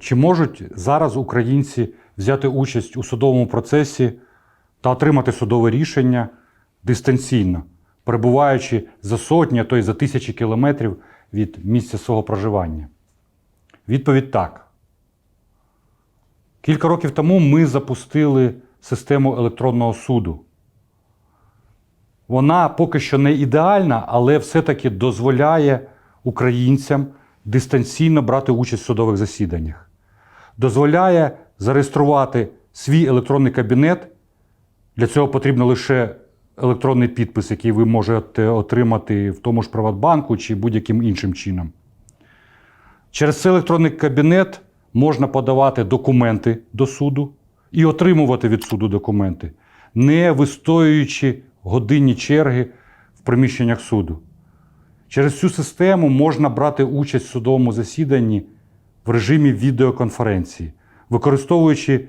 Чи можуть зараз українці взяти участь у судовому процесі та отримати судове рішення дистанційно, перебуваючи за сотні, а то й за тисячі кілометрів від місця свого проживання? Відповідь так. Кілька років тому ми запустили систему електронного суду. Вона поки що не ідеальна, але все-таки дозволяє українцям дистанційно брати участь в судових засіданнях. Дозволяє зареєструвати свій електронний кабінет. Для цього потрібно лише електронний підпис, який ви можете отримати в тому ж Приватбанку чи будь-яким іншим чином. Через цей електронний кабінет можна подавати документи до суду і отримувати від суду документи, не вистоюючи годинні черги в приміщеннях суду. Через цю систему можна брати участь в судовому засіданні в режимі відеоконференції, використовуючи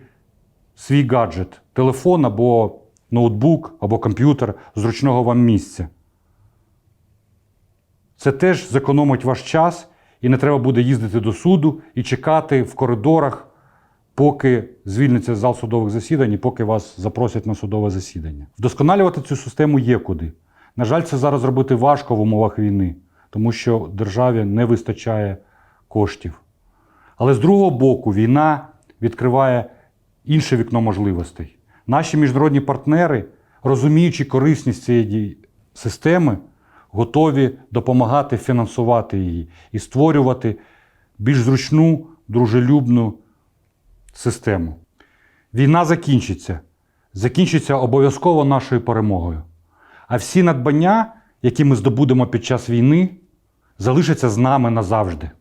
свій гаджет, телефон або ноутбук, або комп'ютер зручного вам місця. Це теж зекономить ваш час, і не треба буде їздити до суду і чекати в коридорах, поки звільниться зал судових засідань і поки вас запросять на судове засідання. Вдосконалювати цю систему є куди. На жаль, це зараз робити важко в умовах війни, тому що державі не вистачає коштів. Але з другого боку, війна відкриває інше вікно можливостей. Наші міжнародні партнери, розуміючи корисність цієї системи, готові допомагати фінансувати її і створювати більш зручну, дружелюбну систему. Війна закінчиться. Закінчиться обов'язково нашою перемогою. А всі надбання, які ми здобудемо під час війни, залишаться з нами назавжди.